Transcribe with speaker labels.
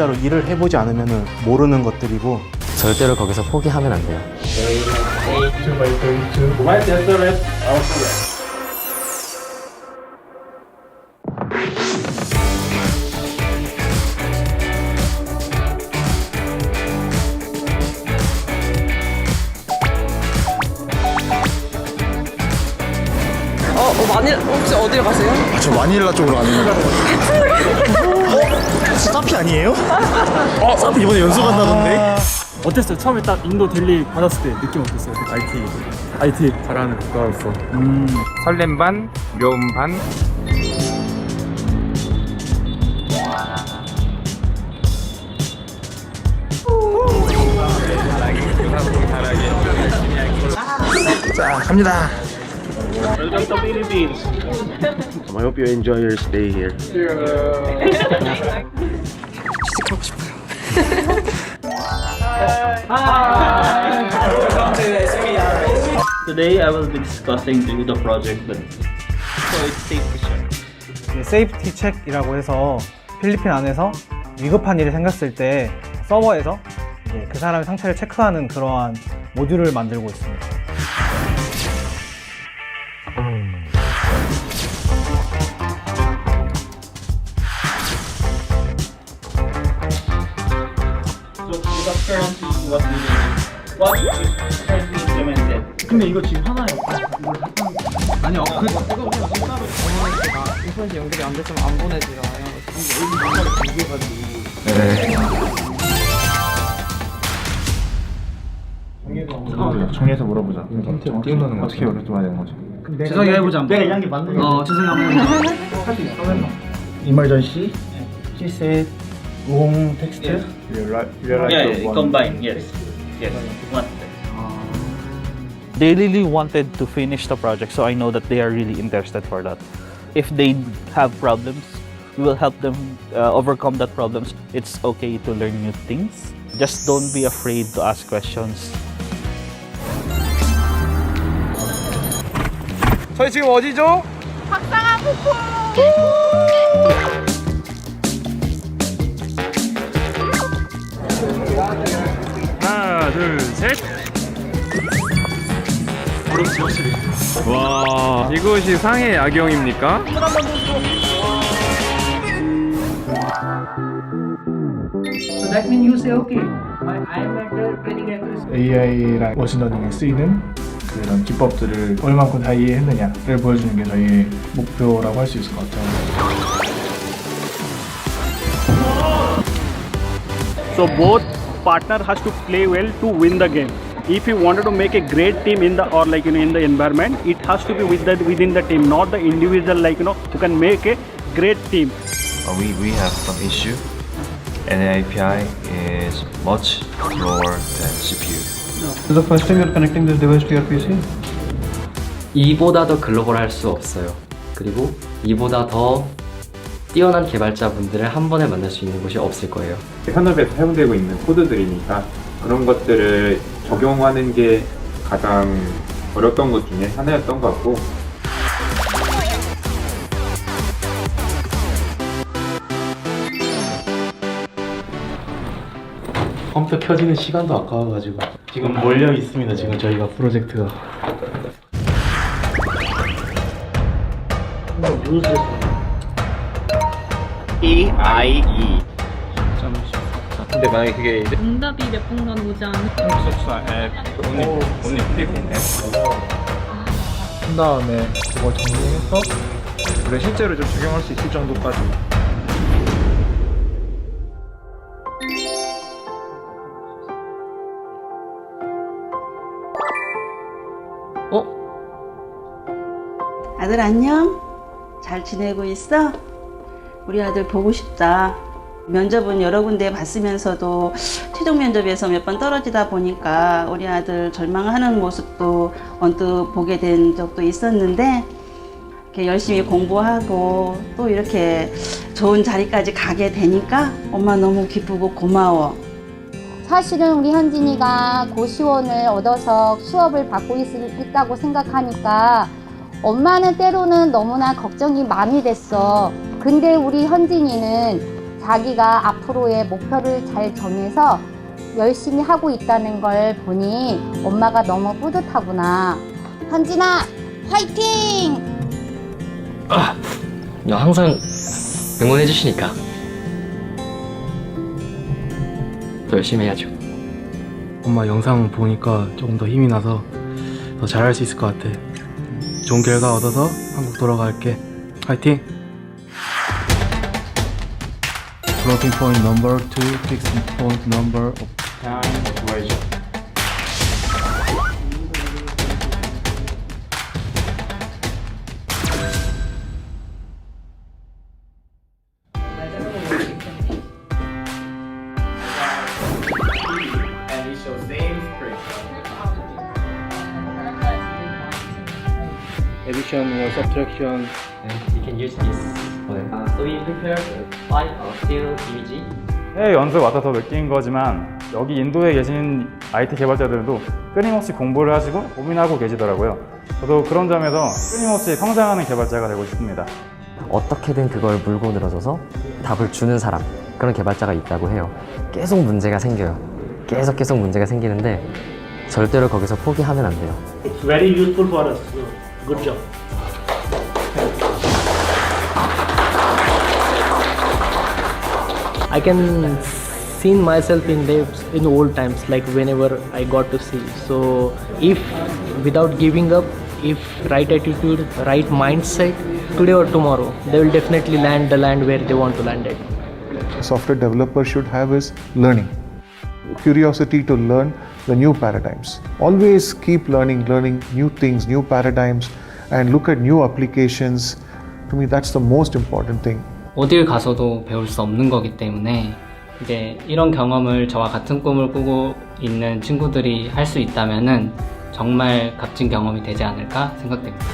Speaker 1: 진짜로 일을 해보지 않으면 모르는 것들이고
Speaker 2: 절대로 거기서 포기하면 안 돼요.
Speaker 3: 어, 어 많이 혹시 어디로 가세요?
Speaker 4: 아, 저 마닐라 쪽으로 가는 거. 어? 사피 아니에요? 어, 사피 이번에 연수 간다던데?
Speaker 5: 어땠어요? 처음에 딱 인도 델리 받았을 때 느낌 어땠어요? IT IT
Speaker 6: 잘하는 국가로서
Speaker 5: 음
Speaker 6: 설렘 반, 두려움 반.
Speaker 4: 자, 갑니다.
Speaker 7: I hope you enjoy your stay here.
Speaker 8: Today I will be discussing the project with so it's safe to share.
Speaker 9: 세이프티 체크이라고 해서 필리핀 안에서 위급한 일이 생겼을 때 서버에서 이제 그 사람의 상태를 체크하는 그러한 모듈을 만들고 있습니다.
Speaker 8: So what's currently what we what is currently implemented.
Speaker 5: 근데 이거 지금 하나에 이걸 했던 아니요 그 이거 그냥 따로
Speaker 3: 인터넷 연결이 안 됐으면 안 보내지요.
Speaker 4: 정리해서 물어보자. 띄우는 거 어떻게 어떻게 해야 되는 거지?
Speaker 5: 재성이 해보자 내가 이한 게 맞는 어 재성이 한번 해보자.
Speaker 4: 이멀전시, 시셋, 우홍 텍스트,
Speaker 8: Yeah, yeah, combine. Yes, yes. One.
Speaker 10: they really wanted to finish the project so i know that they are really interested for that if they have problems we will help them uh, overcome that problems it's okay to learn new things just don't be afraid to ask questions
Speaker 6: 저희 지금 어디죠?
Speaker 5: 하나
Speaker 6: 이곳이 상해 야경입니까?
Speaker 4: AI랑 머신러닝에 쓰이는 그런 기법들을 얼만큼 다 이해했느냐를 보여주는 게 저희의 목표라고 할 수 있을 것 같아요.
Speaker 5: So both partner has to play well to win the game. If you wanted to make a great team in the or like you know in the environment, it has to be with the within the team, not the individual like you know who can make a great team.
Speaker 11: Uh, we, we have some issue and API is much slower than CPU.
Speaker 4: This is the first time you're connecting this device to your PC?
Speaker 2: 이보다 더 글로벌할 수 없어요. 그리고 이보다 더 뛰어난 개발자분들을 한 번에 만날 수 있는 곳이 없을 거예요.
Speaker 6: 산업에서 사용되고 있는 코드들이니까 그런 것들을 적용하는 게 가장 어렸던 것 중에 하나였던 것 같고.
Speaker 1: 컴퓨터 켜지는 시간도 아까워가지고 지금 몰려 있습니다 지금 저희가 프로젝트가.
Speaker 8: E I E.
Speaker 6: 근데 만약에 그게 이제
Speaker 3: 응답이 몇 분간 오지 않을
Speaker 6: 소속사 앱, 온리, 온리
Speaker 4: 앱한 다음에 그걸 정리해서 우리가 실제로 좀 적용할 수 있을 정도까지
Speaker 12: 아들 안녕? 잘 지내고 있어? 우리 아들 보고 싶다. 면접은 여러 군데 봤으면서도 최종 면접에서 몇 번 떨어지다 보니까 우리 아들 절망하는 모습도 언뜻 보게 된 적도 있었는데 이렇게 열심히 공부하고 또 이렇게 좋은 자리까지 가게 되니까 엄마 너무 기쁘고 고마워.
Speaker 13: 사실은 우리 현진이가 고시원을 얻어서 수업을 받고 있, 있다고 생각하니까 엄마는 때로는 너무나 걱정이 많이 됐어. 근데 우리 현진이는 자기가 앞으로의 목표를 잘 정해서 열심히 하고 있다는 걸 보니 엄마가 너무 뿌듯하구나. 현진아, 화이팅!
Speaker 2: 너 항상 응원해 주시니까 더 열심히 해야죠.
Speaker 1: 엄마 영상 보니까 조금 더 힘이 나서 더 잘할 수 있을 것 같아. 좋은 결과 얻어서 한국 돌아갈게. 화이팅! Floating point number two, fixed point number of
Speaker 6: time duration.
Speaker 8: And it shows same screen.
Speaker 1: addition or subtraction.
Speaker 2: And you can use this. So we prepared five still image.
Speaker 14: 해외 연수 맡아서 느낀 거지만 여기 인도에 계신 IT 개발자들도 끊임없이 공부를 하시고 고민하고 계시더라고요. 저도 그런 점에서 끊임없이 성장하는 개발자가 되고 싶습니다.
Speaker 2: 어떻게든 그걸 물고 늘어져서 답을 주는 사람 그런 개발자가 있다고 해요. 계속 문제가 생겨요. 계속 계속 문제가 생기는데 절대로 거기서 포기하면 안 돼요.
Speaker 8: It's very useful for us. Good job.
Speaker 15: I can see myself in lives in old times, like whenever I got to see. So, if without giving up, if right attitude, right mindset, today or tomorrow, they will definitely land the land where they want to land it.
Speaker 16: a software developer should have is learning curiosity to learn the new paradigms always keep learning learning new things new paradigms and look at new applications to me that's the most important thing
Speaker 15: 어딜 가서도 배울 수 없는 거기 때문에 이제 이런 경험을 저와 같은 꿈을 꾸고 있는 친구들이 할 수 있다면은 정말 값진 경험이 되지 않을까 생각됩니다.